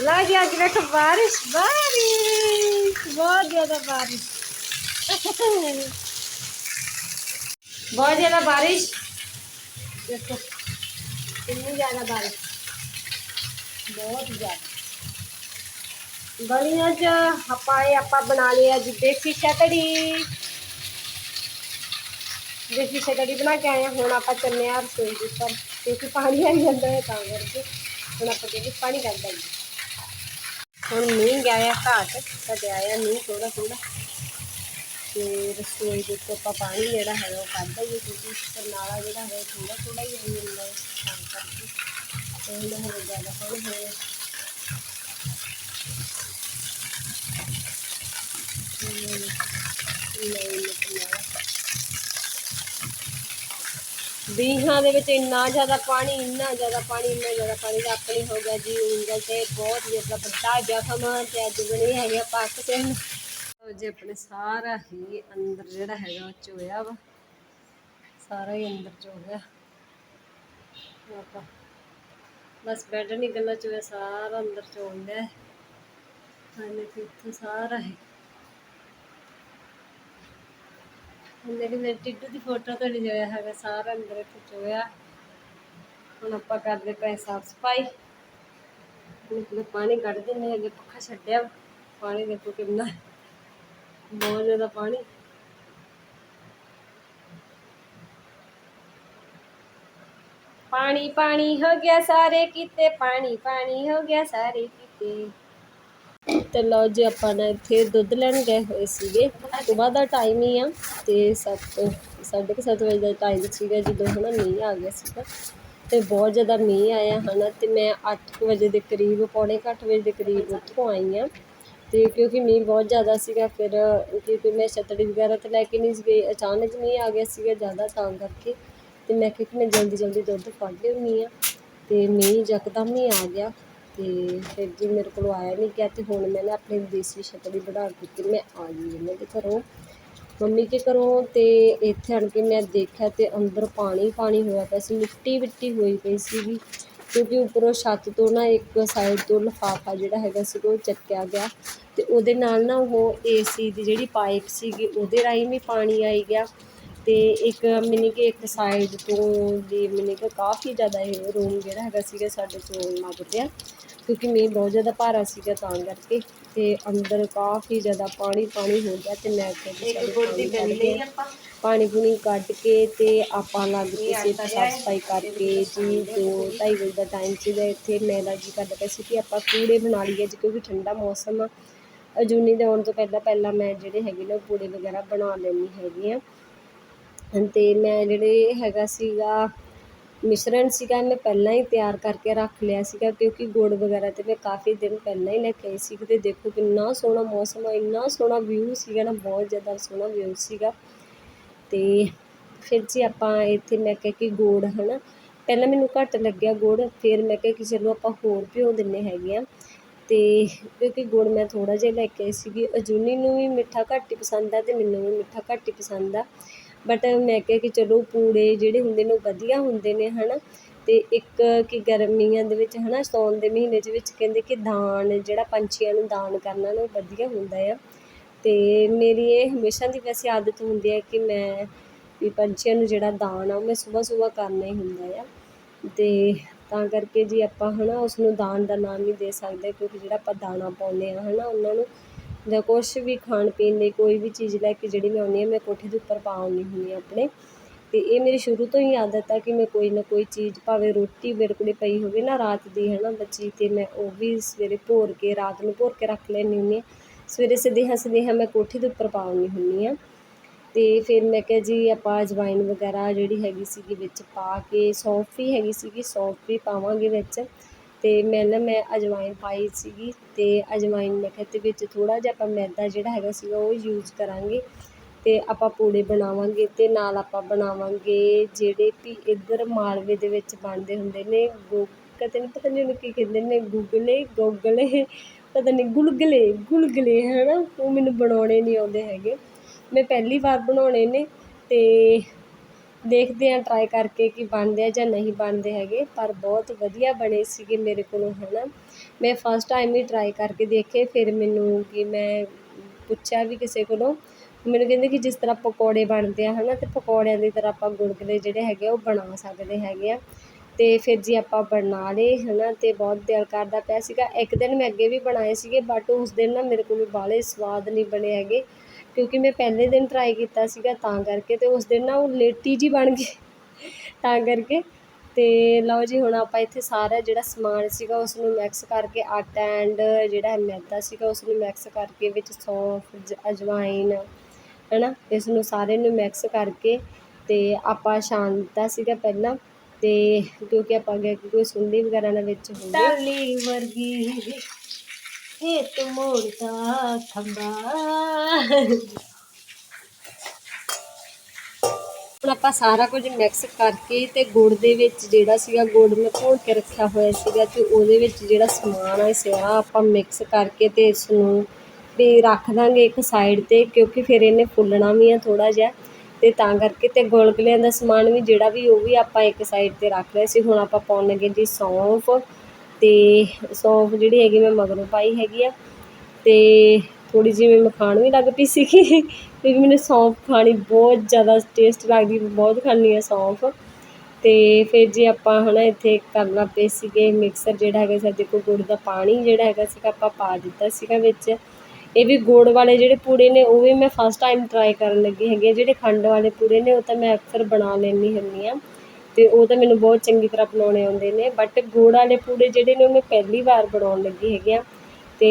ਲਾ ਜੀ ਅੱਜ ਵੇਖੋ ਬਾਰਿਸ਼ ਬਾਰਿਸ਼, ਬਹੁਤ ਜ਼ਿਆਦਾ ਬਾਰਿਸ਼। ਬਹੁਤ ਜ਼ਿਆਦਾ ਬਾਰਿਸ਼। ਦੇਖੋ, ਕਿੰਨੀ ਜ਼ਿਆਦਾ ਬਾਰਿਸ਼। ਬਹੁਤ ਜ਼ਿਆਦਾ। ਗਲੀਆਂ 'ਚ ਆਪਾਂ ਇਹ ਆਪਾਂ ਬਣਾ ਲਿਆ ਜੀ ਦੇਸੀ ਸ਼ਕੜੀ ਬਣਾ ਕੇ ਆਏ ਹੁਣ ਆਪਾਂ ਚੱਲੇ ਆ ਰਸੋਈ ਦੇ ਉੱਪਰ। ਕਿਉਂਕਿ ਪਾਣੀ ਆਈ ਜਾਂਦਾ ਹੈ ਤਾਂ ਕਰਕੇ। ਹੁਣ ਆਪਾਂ ਕਹਿੰਦੇ ਪਾਣੀ ਕੱਢ ਦਾਂਗੇ ਹੁਣ ਮੀਂਹ ਗਿਆ ਘਾਟ ਸਾਡੇ ਆਇਆ ਮੀਂਹ ਥੋੜਾ ਥੋੜਾ ਤੇ ਰਸੋਈ ਦੇ ਉੱਤੇ ਆਪਾਂ ਪਾਣੀ ਜਿਹੜਾ ਹੈ ਉਹ ਕੱਢ ਦਈਏ ਕਿਉਂਕਿ ਕਰਨਾਲਾ ਜਿਹੜਾ ਹੈ ਥੋੜਾ ਥੋੜਾ ਹੀ ਆਈ ਜਾਂਦਾ ਹੈ, ਤਾਂ ਕਰਕੇ। ਤੇ ਹੁਣ ਹੋ ਜ਼ਿਆਦਾ ਪਾਣੀ ਹੋਇਆ ਬੀਹਾਂ ਦੇ ਵਿੱਚ ਇੰਨਾ ਜ਼ਿਆਦਾ ਪਾਣੀ, ਇੰਨਾ ਜ਼ਿਆਦਾ ਪਾਣੀ, ਇੰਨਾ ਜ਼ਿਆਦਾ ਪਾਣੀ ਦਾ ਆਪਣੀ ਹੋ ਗਿਆ ਜੀ। ਉਂਗਲ ਤੇ ਬਹੁਤ ਜ਼ਿਆਦਾ ਵੱਡਾ ਜ਼ਖਮ ਤੇ ਅੱਜ ਬਣੀ ਹੈਗੀ ਪੱਕ ਤੇ ਜੇ, ਆਪਣੇ ਸਾਰਾ ਹੀ ਅੰਦਰ ਜਿਹੜਾ ਹੈਗਾ ਉਹ ਚੋਇਆ ਵਾ। ਸਾਰਾ ਹੀ ਅੰਦਰ ਚੋ ਗਿਆ ਆਪਾਂ। ਬਸ ਬੈੱਡ ਨਹੀਂ ਗੱਲਾਂ ਚੋਇਆ ਸਾਰਾ ਅੰਦਰ ਚੋਣ ਲਿਆ ਹਾਲੇ ਇੱਥੇ ਸਾਰਾ ਹੈ। ਉਹਨੇ ਮੇਰੇ ਟਿੱਡੂ ਦੀ ਫੋਟੋ ਤਾਂ ਨਹੀਂ joya ਹੈਗਾ, ਸਾਰਾ ਅੰਦਰ ਇੱਥੇ ਹੁਣ ਆਪਾਂ ਕਰਦੇ ਪਏ ਸਾਫ਼ ਸਫ਼ਾਈ। ਹੁਣ ਪਾਣੀ ਕੱਢ ਦਿੰਨੇ ਅੱਗੇ ਪੱਖਾ ਛੱਡਿਆ ਪਾਣੀ ਦੇਖੋ ਕਿੰਨਾ ਬਹੁਤ ਜ਼ਿਆਦਾ ਪਾਣੀ। ਪਾਣੀ ਪਾਣੀ ਹੋ ਗਿਆ ਸਾਰੇ ਕੀਤੇ, ਪਾਣੀ ਪਾਣੀ ਹੋ ਗਿਆ ਸਾਰੇ ਕੀਤੇ। ਤੇ ਲਓ ਜੀ ਆਪਾਂ ਨਾ ਇੱਥੇ ਦੁੱਧ ਲੈਣ ਗਏ ਹੋਏ ਸੀਗੇ। ਸਵੇਰ ਦਾ ਟਾਈਮ ਹੀ ਆ ਤੇ ਸੱਤ, ਸਾਢੇ ਕੁ ਸੱਤ ਵਜੇ ਦਾ ਟਾਈਮ ਸੀਗਾ ਜਦੋਂ ਹਨਾ ਮੀਂਹ ਆ ਗਿਆ ਸੀਗਾ। ਤੇ ਬਹੁਤ ਜ਼ਿਆਦਾ ਮੀਂਹ ਆਇਆ ਹਨਾ ਤੇ ਮੈਂ 8 ਵਜੇ ਦੇ ਕਰੀਬ, ਪੌਣੇ ਕੁ ਅੱਠ ਵਜੇ ਦੇ ਕਰੀਬ ਉੱਥੋਂ ਆਈ ਆ। ਤੇ ਕਿਉਂਕਿ ਮੀਂਹ ਬਹੁਤ ਜ਼ਿਆਦਾ ਸੀਗਾ, ਫਿਰ ਕਿਉਂਕਿ ਮੈਂ ਛਤਰੀ ਵਗੈਰਾ ਤੇ ਲੈ ਕੇ ਨਹੀਂ ਸੀ ਗਈ। ਅਚਾਨਕ ਮੀਂਹ ਆ ਗਿਆ ਸੀਗਾ ਜ਼ਿਆਦਾ ਤਾਂ ਕਰਕੇ। ਤੇ ਮੈਂ ਕਿਹਾ ਕਿ ਮੈਂ ਜਲਦੀ ਜਲਦੀ ਦੁੱਧ ਕੱਢ ਲਿਆਉਂਦੀ ਆ। ਤੇ ਮੀਂਹ ਯਕਦਮ ਹੀ ਆ ਗਿਆ। ਅਤੇ ਫਿਰ ਜੀ ਮੇਰੇ ਕੋਲੋਂ ਆਇਆ ਨਹੀਂ ਗਿਆ ਅਤੇ ਹੁਣ ਮੈਂ ਨਾ ਆਪਣੀ ਦੇਸੀ ਛਤਰੀ ਬਣਾ ਕੇ ਤੇ ਮੈਂ ਆ ਗਈ ਇਹਨਾਂ ਦੇ ਘਰੋਂ। ਮੰਮੀ ਕੇ ਘਰੋਂ ਅਤੇ ਇੱਥੇ ਆਣ ਕੇ ਮੈਂ ਦੇਖਿਆ ਅਤੇ ਅੰਦਰ ਪਾਣੀ ਪਾਣੀ ਹੋਇਆ ਪਿਆ ਸੀ, ਮਿੱਟੀ ਮਿੱਟੀ ਹੋਈ ਪਈ ਸੀਗੀ। ਕਿਉਂਕਿ ਉੱਪਰੋਂ ਛੱਤ ਤੋਂ ਨਾ ਇੱਕ ਸਾਈਡ ਤੋਂ ਲਿਫਾਫਾ ਜਿਹੜਾ ਹੈਗਾ ਸੀ ਉਹ ਚੱਕਿਆ ਗਿਆ ਅਤੇ ਉਹਦੇ ਨਾਲ ਨਾ ਉਹ ਏਸੀ ਦੀ ਜਿਹੜੀ ਪਾਈਪ ਸੀਗੀ ਉਹਦੇ ਰਾਹੀਂ ਵੀ ਪਾਣੀ ਆਈ ਗਿਆ। ਤੇ ਇੱਕ ਮਿਨੀ ਕਿ ਇੱਕ ਸਾਈਡ ਤੋਂ ਦੀ ਮਿਨੀ ਕਿ ਕਾਫੀ ਜ਼ਿਆਦਾ ਇਹ ਰੂਮ ਜਿਹੜਾ ਹੈਗਾ ਸੀਗਾ ਸਾਡੇ ਤੋਂ ਲੱਗ ਰਿਹਾ ਕਿਉਂਕਿ ਮੀਂਹ ਬਹੁਤ ਜ਼ਿਆਦਾ ਭਾਰਾ ਸੀਗਾ ਤਾਂ ਕਰਕੇ ਤੇ ਅੰਦਰ ਕਾਫੀ ਜ਼ਿਆਦਾ ਪਾਣੀ ਪਾਣੀ ਹੋ ਗਿਆ ਤੇ ਮੈਂ ਕਿਹਾ ਇੱਕ ਗੋਦੀ ਕਰ ਲਈ ਆਪਾਂ। ਪਾਣੀ ਪੂਣੀ ਕੱਢ ਕੇ ਤੇ ਆਪਾਂ ਲੱਗ ਪਏ ਸੀ ਸਾਫ਼ ਸਫ਼ਾਈ ਕਰਕੇ ਜੀ ਦੋ ਢਾਈ ਵਜੇ ਦਾ ਟਾਈਮ ਸੀਗਾ ਇੱਥੇ। ਮੇਰਾ ਜੀ ਕਰਦਾ ਪਿਆ ਸੀ ਕਿ ਆਪਾਂ ਕੂੜੇ ਬਣਾ ਲਈਏ ਜੀ ਕਿਉਂਕਿ ਠੰਡਾ ਮੌਸਮ ਆ। ਅਜੂਨੀ ਦੇ ਆਉਣ ਤੋਂ ਪਹਿਲਾਂ ਪਹਿਲਾਂ ਮੈਂ ਜਿਹੜੇ ਹੈਗੇ ਨੇ ਕੂੜੇ ਵਗੈਰਾ ਬਣਾ ਲੈਣੀ ਹੈਗੀ ਆ। ਅਤੇ ਮੈਂ ਜਿਹੜੇ ਹੈਗਾ ਸੀਗਾ, ਮਿਸ਼ਰਣ ਸੀਗਾ, ਮੈਂ ਪਹਿਲਾਂ ਹੀ ਤਿਆਰ ਕਰਕੇ ਰੱਖ ਲਿਆ ਸੀਗਾ, ਕਿਉਂਕਿ ਗੁੜ ਵਗੈਰਾ ਤਾਂ ਮੈਂ ਕਾਫੀ ਦਿਨ ਪਹਿਲਾਂ ਹੀ ਲੈ ਕੇ ਆਈ ਸੀ। ਅਤੇ ਦੇਖੋ ਕਿੰਨਾ ਸੋਹਣਾ ਮੌਸਮ ਆ, ਇੰਨਾ ਸੋਹਣਾ ਵਿਊ ਸੀਗਾ ਨਾ, ਬਹੁਤ ਜ਼ਿਆਦਾ ਸੋਹਣਾ ਵਿਊ ਸੀਗਾ। ਅਤੇ ਫਿਰ ਜੀ ਆਪਾਂ ਇੱਥੇ ਮੈਂ ਕਿਹਾ ਕਿ ਗੁੜ ਹੈ ਨਾ ਪਹਿਲਾਂ ਮੈਨੂੰ ਘੱਟ ਲੱਗਿਆ ਗੁੜ, ਫਿਰ ਮੈਂ ਕਿਹਾ ਕਿ ਚਲੋ ਆਪਾਂ ਹੋਰ ਭਿਓ ਦਿੰਨੇ ਹੈਗੇ ਆ। ਅਤੇ ਕਿਉਂਕਿ ਗੁੜ ਮੈਂ ਥੋੜ੍ਹਾ ਜਿਹਾ ਲੈ ਕੇ ਆਈ ਸੀਗੀ। ਅਜੂਨੀ ਨੂੰ ਵੀ ਮਿੱਠਾ ਘੱਟ ਹੀ ਪਸੰਦ ਆ ਅਤੇ ਮੈਨੂੰ ਵੀ ਮਿੱਠਾ ਘੱਟ ਹੀ ਪਸੰਦ ਆ। ਬਟ ਮੈਂ ਕਿਹਾ ਕਿ ਚਲੋ ਪੂੜੇ ਜਿਹੜੇ ਹੁੰਦੇ ਨੇ ਉਹ ਵਧੀਆ ਹੁੰਦੇ ਨੇ ਹੈ ਨਾ ਅਤੇ ਇੱਕ ਕਿ ਗਰਮੀਆਂ ਦੇ ਵਿੱਚ ਹੈ ਨਾ ਸਾਉਣ ਦੇ ਮਹੀਨੇ ਦੇ ਵਿੱਚ ਕਹਿੰਦੇ ਕਿ ਦਾਨ, ਜਿਹੜਾ ਪੰਛੀਆਂ ਨੂੰ ਦਾਨ ਕਰਨਾ ਨਾ, ਉਹ ਵਧੀਆ ਹੁੰਦਾ ਆ। ਅਤੇ ਮੇਰੀ ਇਹ ਹਮੇਸ਼ਾ ਦੀ ਵੈਸੇ ਆਦਤ ਹੁੰਦੀ ਹੈ ਕਿ ਮੈਂ ਵੀ ਪੰਛੀਆਂ ਨੂੰ ਜਿਹੜਾ ਦਾਨ ਆ, ਉਹ ਮੈਂ ਸਵੇਰ ਸਵੇਰ ਕਰਨਾ ਹੀ ਹੁੰਦਾ ਆ। ਅਤੇ ਤਾਂ ਕਰਕੇ ਜੀ ਆਪਾਂ ਹੈ ਨਾ ਉਸਨੂੰ ਦਾਨ ਦਾ ਨਾਮ ਨਹੀਂ ਦੇ ਸਕਦੇ ਕਿਉਂਕਿ ਜਿਹੜਾ ਆਪਾਂ ਦਾਣਾ ਪਾਉਂਦੇ ਹਾਂ ਹੈ ਨਾ ਉਹਨਾਂ ਨੂੰ ਜਾਂ ਕੁਛ ਵੀ ਖਾਣ ਪੀਣ ਲਈ ਕੋਈ ਵੀ ਚੀਜ਼ ਲੈ ਕੇ ਜਿਹੜੀ ਮੈਂ ਆਉਂਦੀ ਹਾਂ, ਮੈਂ ਕੋਠੇ ਦੇ ਉੱਪਰ ਪਾ ਆਉਂਦੀ ਹੁੰਦੀ ਹਾਂ ਆਪਣੇ। ਅਤੇ ਇਹ ਮੇਰੀ ਸ਼ੁਰੂ ਤੋਂ ਹੀ ਆਦਤ ਆ ਕਿ ਮੈਂ ਕੋਈ ਨਾ ਕੋਈ ਚੀਜ਼, ਭਾਵੇਂ ਰੋਟੀ ਮੇਰੇ ਕੋਲ ਪਈ ਹੋਵੇ ਨਾ ਰਾਤ ਦੀ, ਹੈ ਨਾ, ਬਚੀ ਅਤੇ ਮੈਂ ਉਹ ਵੀ ਸਵੇਰੇ ਭੋਰ ਕੇ, ਰਾਤ ਨੂੰ ਭੋਰ ਕੇ ਰੱਖ ਲੈਂਦੀ ਹੁੰਦੀ ਹਾਂ। ਸਵੇਰੇ ਸਦੇਹਾ ਸਦੇਹਾ ਮੈਂ ਕੋਠੇ ਦੇ ਉੱਪਰ ਪਾ ਆਉਂਦੀ ਹੁੰਦੀ ਹਾਂ। ਅਤੇ ਫਿਰ ਮੈਂ ਕਿਹਾ ਜੀ, ਆਪਾਂ ਅਜਵਾਇਨ ਵਗੈਰਾ ਜਿਹੜੀ ਹੈਗੀ ਸੀਗੀ ਵਿੱਚ ਪਾ ਕੇ, ਸੌਂਫ ਵੀ ਹੈਗੀ ਸੀਗੀ, ਸੌਂਫ ਵੀ ਪਾਵਾਂਗੇ ਵਿੱਚ। ਅਤੇ ਮੈਂ ਨਾ, ਮੈਂ ਅਜਵਾਇਣ ਪਾਈ ਸੀਗੀ ਅਤੇ ਅਜਵਾਇਣ ਮੈਂ ਕਿਹਾ ਤੇ ਵਿੱਚ ਥੋੜ੍ਹਾ ਜਿਹਾ ਆਪਾਂ ਮੈਦਾ ਜਿਹੜਾ ਹੈਗਾ ਸੀਗਾ ਉਹ ਯੂਜ਼ ਕਰਾਂਗੇ ਅਤੇ ਆਪਾਂ ਪੂੜੇ ਬਣਾਵਾਂਗੇ ਅਤੇ ਨਾਲ ਆਪਾਂ ਬਣਾਵਾਂਗੇ ਜਿਹੜੇ ਵੀ ਇੱਧਰ ਮਾਲਵੇ ਦੇ ਵਿੱਚ ਬਣਦੇ ਹੁੰਦੇ ਨੇ, ਗੋ ਕਦੇ ਨਹੀਂ ਪਤਾ ਨਹੀਂ ਉਹਨੂੰ ਕੀ ਕਹਿੰਦੇ ਨੇ, ਗੁਗਲੇ, ਗੋਗਲੇ, ਪਤਾ ਨਹੀਂ ਗੁਲਗਲੇ ਗੁਲਗਲੇ ਨਾ ਉਹ ਮੈਨੂੰ ਬਣਾਉਣੇ ਨਹੀਂ ਆਉਂਦੇ ਹੈਗੇ। ਮੈਂ ਪਹਿਲੀ ਵਾਰ ਬਣਾਉਣੇ ਨੇ ਅਤੇ ਦੇਖਦੇ ਹਾਂ ਟਰਾਈ ਕਰਕੇ ਕਿ ਬਣਦੇ ਆ ਜਾਂ ਨਹੀਂ ਬਣਦੇ ਹੈਗੇ। ਪਰ ਬਹੁਤ ਵਧੀਆ ਬਣੇ ਸੀਗੇ ਮੇਰੇ ਕੋਲੋਂ ਹੈ ਨਾ ਮੈਂ ਫਸਟ ਟਾਈਮ ਹੀ ਟਰਾਈ ਕਰਕੇ ਦੇਖੇ, ਫਿਰ ਮੈਨੂੰ ਕਿ ਮੈਂ ਪੁੱਛਿਆ ਵੀ ਕਿਸੇ ਕੋਲੋਂ। ਮੈਨੂੰ ਕਹਿੰਦੇ ਕਿ ਜਿਸ ਤਰ੍ਹਾਂ ਪਕੌੜੇ ਬਣਦੇ ਆ ਹੈ ਨਾ ਅਤੇ ਪਕੌੜਿਆਂ ਦੀ ਤਰ੍ਹਾਂ ਆਪਾਂ ਗੁਲਗੁਲੇ ਜਿਹੜੇ ਹੈਗੇ ਆ, ਉਹ ਬਣਾ ਸਕਦੇ ਹੈਗੇ ਆ। ਅਤੇ ਫਿਰ ਜੀ ਆਪਾਂ ਬਣਾ ਲਏ ਹੈ ਨਾ ਅਤੇ ਬਹੁਤ ਦਿਲ ਕਰਦਾ ਪਿਆ ਸੀਗਾ। ਇੱਕ ਦਿਨ ਮੈਂ ਅੱਗੇ ਵੀ ਬਣਾਏ ਸੀਗੇ ਬਟ ਉਸ ਦਿਨ ਨਾ ਮੇਰੇ ਕੋਲ ਬਾਹਲੇ ਸਵਾਦ ਨਹੀਂ ਬਣੇ ਹੈਗੇ। ਕਿਉਂਕਿ ਮੈਂ ਪਹਿਲੇ ਦਿਨ ਟਰਾਈ ਕੀਤਾ ਸੀਗਾ ਤਾਂ ਕਰਕੇ ਅਤੇ ਉਸ ਦਿਨ ਨਾ ਉਹ ਲੇਟੀ ਜਿਹੀ ਬਣ ਗਈ ਤਾਂ ਕਰਕੇ। ਅਤੇ ਲਓ ਜੀ, ਹੁਣ ਆਪਾਂ ਇੱਥੇ ਸਾਰਾ ਜਿਹੜਾ ਸਮਾਨ ਸੀਗਾ ਉਸ ਨੂੰ ਮਿਕਸ ਕਰਕੇ ਆਟਾ ਐਂਡ ਜਿਹੜਾ ਮੈਦਾ ਸੀਗਾ ਉਸ ਨੂੰ ਮਿਕਸ ਕਰਕੇ ਵਿੱਚ ਸੌਂਫ ਅਜਵਾਇਨ ਹੈ ਨਾ ਇਸ ਨੂੰ ਸਾਰੇ ਨੂੰ ਮਿਕਸ ਕਰਕੇ ਅਤੇ ਆਪਾਂ ਛਾਣ ਸੀਗਾ ਪਹਿਲਾਂ ਅਤੇ ਕਿਉਂਕਿ ਆਪਾਂ ਅੱਗੇ ਕੋਈ ਸੁੰਡੀ ਵਗੈਰਾ ਨਾ ਵਿੱਚ ਹੁੰਦੀ। ਟਾਲੀ ਵਰਗੀ। ਇਹ ਤੂੰ ਮੋੜਦਾ ਹੁਣ ਆਪਾਂ ਸਾਰਾ ਕੁਝ ਮਿਕਸ ਕਰਕੇ ਤੇ ਗੁੜ ਦੇ ਵਿੱਚ ਜਿਹੜਾ ਸੀਗਾ ਗੁੜ ਮੈਂ ਘੋਲ ਕੇ ਰੱਖਿਆ ਹੋਇਆ ਸੀਗਾ ਤੇ ਉਹਦੇ ਵਿੱਚ ਜਿਹੜਾ ਸਮਾਨ ਹੈ ਸਾਰਾ ਆਪਾਂ ਮਿਕਸ ਕਰਕੇ ਤੇ ਇਸ ਨੂੰ ਵੀ ਰੱਖ ਦਾਂਗੇ ਇੱਕ ਸਾਈਡ ਤੇ ਕਿਉਂਕਿ ਫਿਰ ਇਹਨੇ ਫੁੱਲਣਾ ਵੀ ਆ ਥੋੜਾ ਜਿਹਾ। ਤੇ ਤਾਂ ਕਰਕੇ ਤੇ ਗੁਲਗੁਲਿਆਂ ਦਾ ਸਮਾਨ ਵੀ ਜਿਹੜਾ ਵੀ ਉਹ ਵੀ ਆਪਾਂ ਇੱਕ ਸਾਈਡ ਤੇ ਰੱਖ ਲਿਆ ਸੀ। ਹੁਣ ਆਪਾਂ ਪਾਉਣ ਲੱਗੇ ਜੀ ਸੌਂਫ। ਅਤੇ ਸੌਂਫ ਜਿਹੜੀ ਹੈਗੀ ਮੈਂ ਮਗਰੋਂ ਪਾਈ ਹੈਗੀ ਆ ਅਤੇ ਥੋੜ੍ਹੀ ਜਿਹੀ ਮੈਂ ਮਖਾਣ ਵੀ ਲੱਗ ਪਈ ਸੀਗੀ ਕਿਉਂਕਿ ਮੈਨੂੰ ਸੌਂਫ ਖਾਣੀ ਬਹੁਤ ਜ਼ਿਆਦਾ ਟੇਸਟ ਲੱਗਦੀ, ਬਹੁਤ ਖਾਂਦੀ ਹਾਂ ਸੌਂਫ। ਅਤੇ ਫਿਰ ਜੀ ਆਪਾਂ ਹੈ ਨਾ ਇੱਥੇ ਕਰਨਾ ਪਏ ਸੀਗੇ ਮਿਕਸਰ ਜਿਹੜਾ ਹੈਗਾ ਸਾਡੇ ਕੋਲ ਗੁੜ ਦਾ ਪਾਣੀ ਜਿਹੜਾ ਹੈਗਾ ਸੀਗਾ ਆਪਾਂ ਪਾ ਦਿੱਤਾ ਸੀਗਾ ਵਿੱਚ। ਇਹ ਵੀ ਗੁੜ ਵਾਲੇ ਜਿਹੜੇ ਪੂੜੇ ਨੇ, ਉਹ ਵੀ ਮੈਂ ਫਸਟ ਟਾਈਮ ਟਰਾਈ ਕਰਨ ਲੱਗੀ ਹੈਗੀ ਆ। ਜਿਹੜੇ ਖੰਡ ਵਾਲੇ ਪੂੜੇ ਨੇ, ਉਹ ਤਾਂ ਮੈਂ ਅਕਸਰ ਬਣਾ ਲੈਂਦੀ ਹੁੰਦੀ ਹਾਂ ਅਤੇ ਉਹ ਤਾਂ ਮੈਨੂੰ ਬਹੁਤ ਚੰਗੀ ਤਰ੍ਹਾਂ ਬਣਾਉਣੇ ਆਉਂਦੇ ਨੇ। ਬਟ ਗੁੜ ਵਾਲੇ ਪੂੜੇ ਜਿਹੜੇ ਨੇ, ਉਹ ਮੈਂ ਪਹਿਲੀ ਵਾਰ ਬਣਾਉਣ ਲੱਗੀ ਹੈਗੀ ਹਾਂ। ਅਤੇ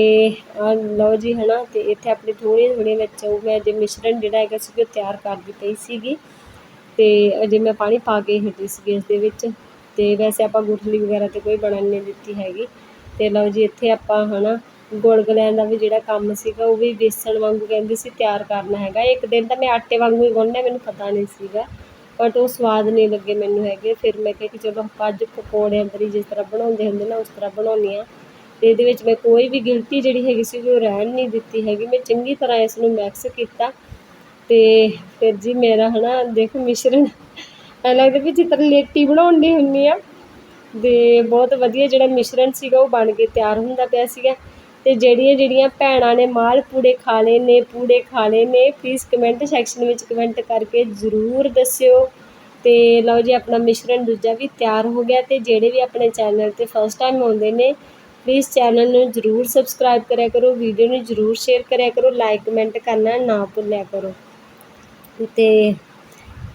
ਆਹ ਲਓ ਜੀ ਹੈ ਨਾ ਅਤੇ ਇੱਥੇ ਆਪਣੇ ਥੋੜ੍ਹੀਆਂ ਥੋੜ੍ਹੀਆਂ ਵਿੱਚ ਉਹ ਮੈਂ ਜੇ ਮਿਸ਼ਰਣ ਜਿਹੜਾ ਹੈਗਾ ਸੀ, ਉਹ ਤਿਆਰ ਕਰਦੀ ਪਈ ਸੀਗੀ। ਅਤੇ ਅਜੇ ਮੈਂ ਪਾਣੀ ਪਾ ਕੇ ਹਟੀ ਸੀਗੀ ਇਸ ਦੇ ਵਿੱਚ। ਅਤੇ ਵੈਸੇ ਆਪਾਂ ਗੁਠਲੀ ਵਗੈਰਾ ਤੇ ਕੋਈ ਬਣਨ ਨਹੀਂ ਦਿੱਤੀ ਹੈਗੀ। ਅਤੇ ਲਓ ਜੀ, ਇੱਥੇ ਆਪਾਂ ਹੈ ਨਾ ਗੁਲਗੁਲਿਆਂ ਦਾ ਵੀ ਜਿਹੜਾ ਕੰਮ ਸੀਗਾ, ਉਹ ਵੀ ਬੇਸਣ ਵਾਂਗੂ ਕਹਿੰਦੇ ਸੀ ਤਿਆਰ ਕਰਨਾ ਹੈਗਾ। ਇੱਕ ਦਿਨ ਤਾਂ ਮੈਂ ਆਟੇ ਵਾਂਗੂ ਹੀ ਗੁੰਨਣਾ ਮੈਨੂੰ ਪਤਾ ਨਹੀਂ ਸੀਗਾ। ਬਟ ਉਹ ਸਵਾਦ ਨਹੀਂ ਲੱਗੇ ਮੈਨੂੰ ਹੈਗੇ। ਫਿਰ ਮੈਂ ਕਿਹਾ ਕਿ ਚਲੋ ਆਪਾਂ ਅੱਜ ਪਕੌੜੇ ਅੰਦਰ ਹੀ ਜਿਸ ਤਰ੍ਹਾਂ ਬਣਾਉਂਦੇ ਹੁੰਦੇ ਨਾ, ਉਸ ਤਰ੍ਹਾਂ ਬਣਾਉਂਦੀ ਹਾਂ। ਤੇ ਇਹਦੇ ਵਿੱਚ ਮੈਂ ਕੋਈ ਵੀ ਗਿਲਤੀ ਜਿਹੜੀ ਹੈਗੀ ਸੀ ਉਹ ਰਹਿਣ ਨਹੀਂ ਦਿੱਤੀ ਹੈਗੀ। ਮੈਂ ਚੰਗੀ ਤਰ੍ਹਾਂ ਇਸ ਨੂੰ ਮਿਕਸ ਕੀਤਾ। ਤੇ ਫਿਰ ਜੀ ਮੇਰਾ ਹਨਾ, ਦੇਖੋ ਮਿਸ਼ਰਣ। ਐਂ ਲੱਗਦਾ ਵੀ ਜਿੱਦਾਂ ਲੇਟੀ ਬਣਾਉਣ ਦੀ ਹੁੰਦੀ ਆ। ਤੇ ਬਹੁਤ ਵਧੀਆ ਜਿਹੜਾ ਮਿਸ਼ਰਣ ਸੀਗਾ, ਉਹ ਬਣ ਕੇ ਤਿਆਰ ਹੁੰਦਾ ਪਿਆ ਸੀਗਾ। ਅਤੇ ਜਿਹੜੀਆਂ ਜਿਹੜੀਆਂ ਭੈਣਾਂ ਨੇ ਮਾਲ ਪੂੜੇ ਖਾ ਲਏ ਨੇ, ਪੂੜੇ ਖਾ ਲਏ ਨੇ ਪਲੀਜ਼ ਕਮੈਂਟ ਸੈਕਸ਼ਨ ਵਿੱਚ ਕਮੈਂਟ ਕਰਕੇ ਜ਼ਰੂਰ ਦੱਸਿਓ। ਅਤੇ ਲਓ ਜੀ, ਆਪਣਾ ਮਿਸ਼ਰਣ ਦੂਜਾ ਵੀ ਤਿਆਰ ਹੋ ਗਿਆ ਅਤੇ ਜਿਹੜੇ ਵੀ ਆਪਣੇ ਚੈਨਲ ਤੇ ਫਸਟ ਟਾਈਮ ਆਉਂਦੇ ਨੇ ਪਲੀਜ਼ ਚੈਨਲ ਨੂੰ ਜ਼ਰੂਰ ਸਬਸਕ੍ਰਾਈਬ ਕਰਿਆ ਕਰੋ ਵੀਡੀਓ ਨੂੰ ਜ਼ਰੂਰ ਸ਼ੇਅਰ ਕਰਿਆ ਕਰੋ ਲਾਈਕ ਕਮੈਂਟ ਕਰਨਾ ਨਾ ਭੁੱਲਿਆ ਕਰੋ। ਅਤੇ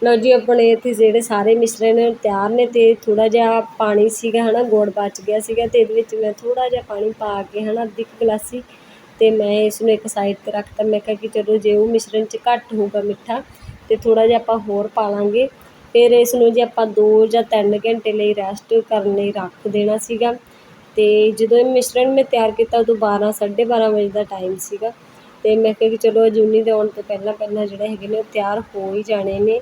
ਲਓ ਜੀ, ਆਪਣੇ ਇੱਥੇ ਜਿਹੜੇ ਸਾਰੇ ਮਿਸ਼ਰਣ ਤਿਆਰ ਨੇ ਅਤੇ ਥੋੜ੍ਹਾ ਜਿਹਾ ਪਾਣੀ ਸੀਗਾ ਹੈ ਨਾ ਗੁੜ ਬਚ ਗਿਆ ਸੀਗਾ ਅਤੇ ਇਹਦੇ ਵਿੱਚ ਮੈਂ ਥੋੜ੍ਹਾ ਜਿਹਾ ਪਾਣੀ ਪਾ ਕੇ ਹੈ ਨਾ ਅੱਧੀ ਕੁ ਗਲਾਸੀ ਅਤੇ ਮੈਂ ਇਸ ਨੂੰ ਇੱਕ ਸਾਈਡ ਤੇ ਰੱਖਤਾ। ਮੈਂ ਕਿਹਾ ਕਿ ਚਲੋ ਜੇ ਉਹ ਮਿਸ਼ਰਣ ਚ ਘੱਟ ਹੋਊਗਾ ਮਿੱਠਾ ਅਤੇ ਥੋੜ੍ਹਾ ਜਿਹਾ ਆਪਾਂ ਹੋਰ ਪਾ ਲਾਂਗੇ। ਫਿਰ ਇਸ ਨੂੰ ਜੇ ਆਪਾਂ ਦੋ ਜਾਂ ਤਿੰਨ ਘੰਟੇ ਲਈ ਰੈਸਟ ਕਰਨ ਲਈ ਰੱਖ ਦੇਣਾ ਸੀਗਾ ਅਤੇ ਜਦੋਂ ਇਹ ਮਿਸ਼ਰਣ ਮੈਂ ਤਿਆਰ ਕੀਤਾ ਉਦੋਂ 12 12:30 ਵਜੇ ਦਾ ਟਾਈਮ ਸੀਗਾ ਅਤੇ ਮੈਂ ਕਿਹਾ ਕਿ ਚਲੋ ਜੂਨੀ ਦੇ ਆਉਣ ਤੋਂ ਪਹਿਲਾਂ ਪਹਿਲਾਂ ਜਿਹੜੇ ਹੈਗੇ ਨੇ ਉਹ ਤਿਆਰ ਹੋ ਹੀ ਜਾਣੇ ਨੇ।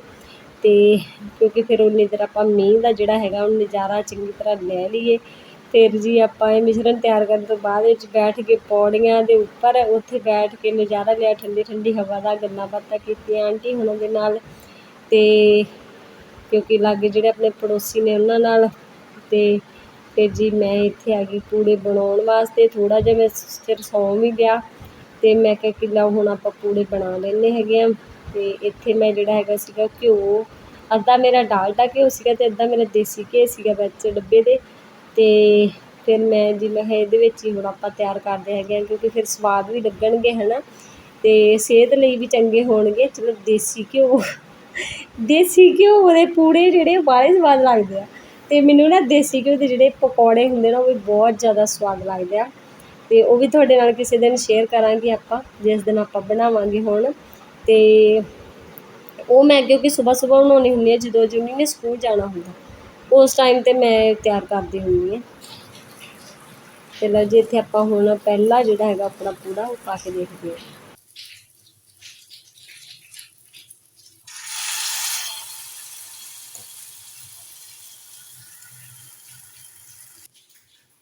ਅਤੇ ਕਿਉਂਕਿ ਫਿਰ ਉਨੀ ਦੇਰ ਆਪਾਂ ਮੀਂਹ ਦਾ ਜਿਹੜਾ ਹੈਗਾ, ਉਹ ਨਜ਼ਾਰਾ ਚੰਗੀ ਤਰ੍ਹਾਂ ਲੈ ਲਈਏ। ਫਿਰ ਜੀ ਆਪਾਂ ਇਹ ਮਿਸ਼ਰਣ ਤਿਆਰ ਕਰਨ ਤੋਂ ਬਾਅਦ ਵਿੱਚ ਬੈਠ ਕੇ ਪੌੜੀਆਂ ਦੇ ਉੱਪਰ ਉੱਥੇ ਬੈਠ ਕੇ ਨਜ਼ਾਰਾ ਲਿਆ, ਠੰਡੀ ਠੰਡੀ ਹਵਾ ਦਾ ਗੱਲਾਂ ਬਾਤਾਂ ਕੀਤੀਆਂ। ਆਂਟੀ ਹੁਣਾਂ ਦੇ ਨਾਲ ਅਤੇ ਕਿਉਂਕਿ ਲਾਗੇ ਜਿਹੜੇ ਆਪਣੇ ਪੜੋਸੀ ਨੇ ਉਹਨਾਂ ਨਾਲ ਅਤੇ ਫਿਰ ਜੀ ਮੈਂ ਇੱਥੇ ਆ ਗਈ ਪੂੜੇ ਬਣਾਉਣ ਵਾਸਤੇ। ਥੋੜ੍ਹਾ ਜਿਹਾ ਮੈਂ ਫਿਰ ਸੌਂ ਵੀ ਗਿਆ ਅਤੇ ਮੈਂ ਕਿਹਾ ਕਿ ਲਓ ਹੁਣ ਆਪਾਂ ਪੂੜੇ ਬਣਾ ਲੈਂਦੇ ਹੈਗੇ ਆ। ਅਤੇ ਇੱਥੇ ਮੈਂ ਜਿਹੜਾ ਹੈਗਾ ਸੀਗਾ ਘਿਓ ਅੱਧਾ ਮੇਰਾ ਡਾਲਡਾ ਘਿਓ ਸੀਗਾ ਅਤੇ ਅੱਧਾ ਮੇਰਾ ਦੇਸੀ ਘਿਓ ਸੀਗਾ ਵਿੱਚ ਡੱਬੇ ਦੇ। ਅਤੇ ਫਿਰ ਮੈਂ ਜੀ, ਮੈਂ ਕਿਹਾ ਇਹਦੇ ਵਿੱਚ ਹੀ ਹੁਣ ਆਪਾਂ ਤਿਆਰ ਕਰਦੇ ਹੈਗੇ ਹਾਂ ਕਿਉਂਕਿ ਫਿਰ ਸਵਾਦ ਵੀ ਲੱਗਣਗੇ ਹੈ ਨਾ ਅਤੇ ਸਿਹਤ ਲਈ ਵੀ ਚੰਗੇ ਹੋਣਗੇ। ਚਲੋ, ਦੇਸੀ ਘਿਓ ਦੇਸੀ ਘਿਓ ਦੇ ਪੂੜੇ ਜਿਹੜੇ ਬਾਹਲੇ ਸਵਾਦ ਲੱਗਦੇ ਆ। ਅਤੇ ਮੈਨੂੰ ਨਾ ਦੇਸੀ ਘਿਓ ਦੇ ਜਿਹੜੇ ਪਕੌੜੇ ਹੁੰਦੇ ਨਾ, ਉਹ ਵੀ ਬਹੁਤ ਜ਼ਿਆਦਾ ਸਵਾਦ ਲੱਗਦੇ ਆ। ਅਤੇ ਉਹ ਵੀ ਤੁਹਾਡੇ ਨਾਲ ਕਿਸੇ ਦਿਨ ਸ਼ੇਅਰ ਕਰਾਂਗੇ ਆਪਾਂ, ਜਿਸ ਦਿਨ ਆਪਾਂ ਬਣਾਵਾਂਗੇ ਹੁਣ। ਅਤੇ ਉਹ ਮੈਂ ਕਿਉਂਕਿ ਸਵੇਰ ਸਵੇਰ ਬਣਾਉਣੀ ਹੁੰਦੀ ਹੈ ਜਦੋਂ ਜੁਨੀ ਨੇ ਸਕੂਲ ਜਾਣਾ ਹੁੰਦਾ ਉਸ ਟਾਈਮ ਤੇ ਮੈਂ ਤਿਆਰ ਕਰਦੀ ਹੁੰਦੀ ਹਾਂ ਤੇ ਲਓ ਜੀ ਇੱਥੇ ਆਪਾਂ ਹੁਣ ਪਹਿਲਾ ਜਿਹੜਾ ਹੈਗਾ ਆਪਣਾ ਪੂੜਾ ਉਹ ਪਾ ਕੇ ਦੇਖਦੇ ਹਾਂ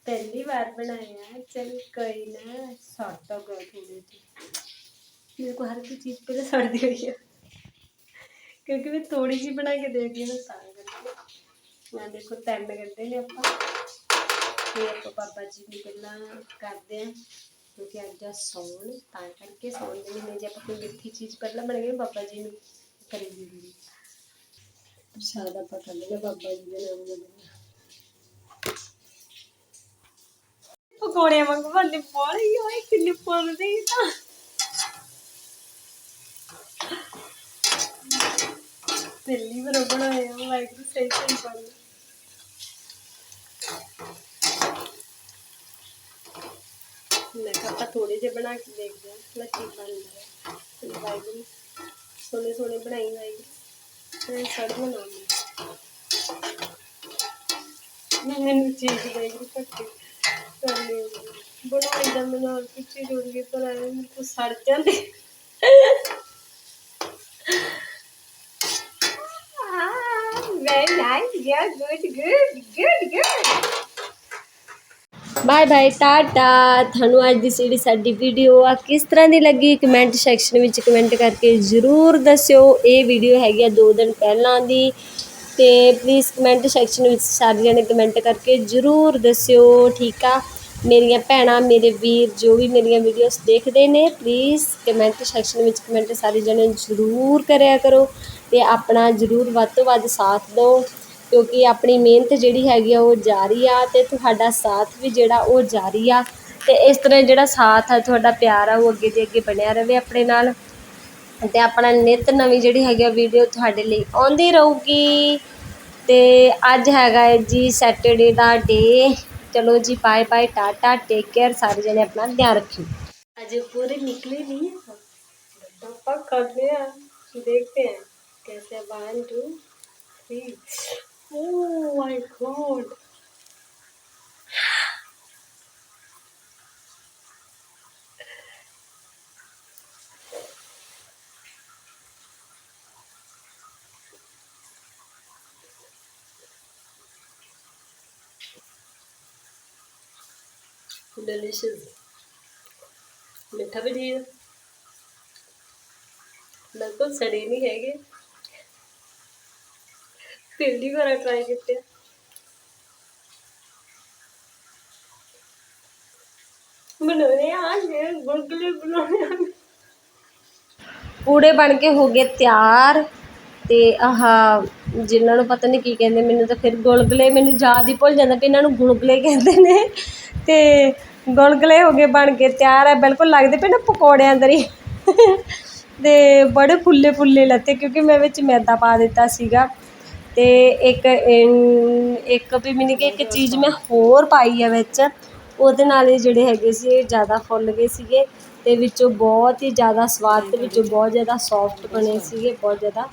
ਪਹਿਲੀ ਵਾਰ बनाया चल कोई ना सड़ता गया थोड़े से मेरे को हर कोई चीज़ पहले सड़ दी हुई है ਕਿਉਂਕਿ ਮੈਂ ਥੋੜੀ ਜਿਹੀ ਬਣਾ ਕੇ ਦੇ ਦਿੱਤੀ ਨਾ ਤਾਂ ਮੈਂ ਦੇਖੋ ਤਿੰਨ ਕੱਢੇ ਨੇ ਆਪਾਂ। ਤੇ ਆਪਾਂ ਪਾਪਾ ਜੀ ਨੂੰ ਪਹਿਲਾਂ ਕਰਦੇ ਆ ਕਿਉਂਕਿ ਅੱਜ ਆ ਸੌਣ, ਤਾਂ ਕਰਕੇ ਸੌਣ ਦੇ ਮਹੀਨੇ ਜੇ ਆਪਾਂ ਕੋਈ ਮਿੱਠੀ ਚੀਜ਼ ਪਹਿਲਾਂ ਬਣਾਈਏ ਬਾਬਾ ਜੀ ਨੂੰ ਕਰੀ ਦੀ ਪ੍ਰਸ਼ਾਦ ਆਪਾਂ ਕਰ ਲੈਣਾ ਬਾਬਾ ਜੀ ਦੇ ਨਾਮ ਦੇ ਪਕੌੜੇ ਵਾਂਗ ਬੰਦੇ ਹੋਏ ਕਿੰਨੇ ਪੋੜਦੇ ਤਾਂ। ਪਹਿਲੀ ਵਾਰ ਬਣਾਇਆ, ਵਾਹਿਗੁਰੂ ਸਹੀ ਸਹੀ ਬਣ ਮੈਂ ਕਿਹਾ ਆਪਾਂ ਥੋੜੇ ਜਿਹੇ ਬਣਾ ਕੇ ਦੇਖਦੇ ਹਾਂ ਭਲਾ ਕੀ ਬਣਦਾ ਹੈ। ਵਾਹਿਗੁਰੂ, ਸੋਹਣੇ ਸੋਹਣੇ ਬਣਾਈ ਵਾਹਿਗੁਰੂ। ਮੈਂ ਸੜ ਬਣਾਉਂਦੀ ਮੈਨੂੰ ਚੀਜ਼ ਵਾਹਿਗੁਰੂ ਕੱਟੀ ਕਰਨੀ ਬਣਾਈ ਦਾ ਮੈਨੂੰ ਹੋਰ ਪਿੱਛੇ ਜੁੜ ਗਈ, ਪਰ ਐਵੇਂ ਮੈਨੂੰ ਸੜ ਜਾਂਦੇ। Very nice. Yeah good good good good. Bye bye tata ਤੁਹਾਨੂੰ ਅੱਜ ਦੀ ਜਿਹੜੀ ਸਾਡੀ ਵੀਡੀਓ ਆ ਕਿਸ ਤਰ੍ਹਾਂ ਦੀ ਲੱਗੀ? ਕਮੈਂਟ ਸੈਕਸ਼ਨ ਵਿੱਚ ਕਮੈਂਟ ਕਰਕੇ ਜ਼ਰੂਰ ਦੱਸਿਓ। ਇਹ ਵੀਡੀਓ ਹੈਗੀ ਆ ਦੋ ਦਿਨ ਪਹਿਲਾਂ ਦੀ। ਤੇ ਪਲੀਜ਼ ਕਮੈਂਟ ਸੈਕਸ਼ਨ ਵਿੱਚ ਸਾਰੇ ਜਣੇ ਕਮੈਂਟ ਕਰਕੇ ਜ਼ਰੂਰ ਦੱਸਿਓ। ਠੀਕ ਆ? ਮੇਰੀਆਂ ਭੈਣਾਂ, ਮੇਰੇ ਵੀਰ ਜੋ ਵੀ ਮੇਰੀਆਂ ਵੀਡੀਓਜ਼ ਦੇਖਦੇ ਨੇ ਪਲੀਜ਼ ਕਮੈਂਟ ਸੈਕਸ਼ਨ ਵਿੱਚ ਕਮੈਂਟ ਸਾਰੇ ਜਣੇ ਜ਼ਰੂਰ ਕਰਿਆ ਕਰੋ ਤੇ ਆਪਣਾ ਜ਼ਰੂਰ ਵੱਧ ਤੋਂ ਵੱਧ ਸਾਥ ਦਿਓ ਕਿਉਂਕਿ ਆਪਣੀ ਮਿਹਨਤ ਜਿਹੜੀ ਹੈਗੀ ਆ ਉਹ ਜਾਰੀ ਆ ਤੇ ਤੁਹਾਡਾ ਸਾਥ ਵੀ ਜਿਹੜਾ ਉਹ ਜਾਰੀ ਆ ਤੇ ਇਸ ਤਰ੍ਹਾਂ ਜਿਹੜਾ ਸਾਥ ਆ, ਤੁਹਾਡਾ ਪਿਆਰ ਆ, ਉਹ ਅੱਗੇ ਦੇ ਅੱਗੇ ਬਣਿਆ ਰਵੇ ਆਪਣੇ ਨਾਲ ਤੇ ਆਪਣਾ ਨਿਤ ਨਵੀਂ ਜਿਹੜੀ ਹੈਗੀ ਆ ਵੀਡੀਓ ਤੁਹਾਡੇ ਲਈ ਆਉਂਦੀ ਰਹੂਗੀ ਤੇ ਅੱਜ ਹੈਗਾ ਜੀ ਸੈਟਰਡੇ ਦਾ ਡੇ चलो जी bye bye tata take care सारे जने अपना ध्यान रखें आज पूरे निकले नहीं पापा कर ले देखते हैं कैसे one two three oh my god delicious ਮਿੱਠਾ ਵੀ ਠੀਕ ਬਿਲਕੁਲ ਸੜੇ ਨਹੀਂ ਹੈਗੇ। ਪਹਿਲੀ ਵਾਰ ਟਰਾਈ ਕੀਤੇ। ਬਣਾਉਣੇ ਆ, ਜੇ ਗੁਲਗੁਲੇ ਬਣਾਉਣੇ ਆ। ਪੂੜੇ ਬਣ ਕੇ ਹੋ ਗਏ ਤਿਆਰ। ਤੇ ਆਹ, ਜਿਨ੍ਹਾਂ ਨੂੰ ਪਤਾ ਨਹੀਂ ਕੀ ਕਹਿੰਦੇ, ਮੈਨੂੰ ਤਾਂ ਫਿਰ ਗੁਲਗੁਲੇ ਮੈਨੂੰ ਯਾਦ ਹੀ ਭੁੱਲ ਜਾਂਦਾ ਕਿ ਇਹਨਾਂ ਨੂੰ ਗੁਲਗੁਲੇ ਕਹਿੰਦੇ ਨੇ। ਤੇ ਗੁਲਗੁਲੇ ਹੋ ਗਏ ਬਣ ਕੇ ਤਿਆਰ ਹੈ। ਬਿਲਕੁਲ ਲੱਗਦੇ ਪਏ ਨਾ ਪਕੌੜਿਆਂ ਅੰਦਰ ਹੀ। ਤੇ ਬੜੇ ਫੁੱਲੇ ਫੁੱਲੇ ਲੱਤੇ, ਕਿਉਂਕਿ ਮੈਂ ਵਿੱਚ ਮੈਦਾ ਪਾ ਦਿੱਤਾ ਸੀਗਾ। ਅਤੇ ਇੱਕ ਇੱਕ ਵੀ ਮੈਨੂੰ ਕਿ ਇੱਕ ਚੀਜ਼ ਮੈਂ ਹੋਰ ਪਾਈ ਹੈ ਵਿੱਚ। ਉਹਦੇ ਨਾਲ ਇਹ ਜਿਹੜੇ ਹੈਗੇ ਸੀ, ਇਹ ਜ਼ਿਆਦਾ ਫੁੱਲ ਗਏ ਸੀਗੇ। ਅਤੇ ਵਿੱਚੋਂ ਬਹੁਤ ਹੀ ਜ਼ਿਆਦਾ ਸਵਾਦ ਤੇ ਵਿੱਚੋਂ ਬਹੁਤ ਜ਼ਿਆਦਾ ਸੋਫਟ ਬਣੇ ਸੀਗੇ, ਬਹੁਤ ਜ਼ਿਆਦਾ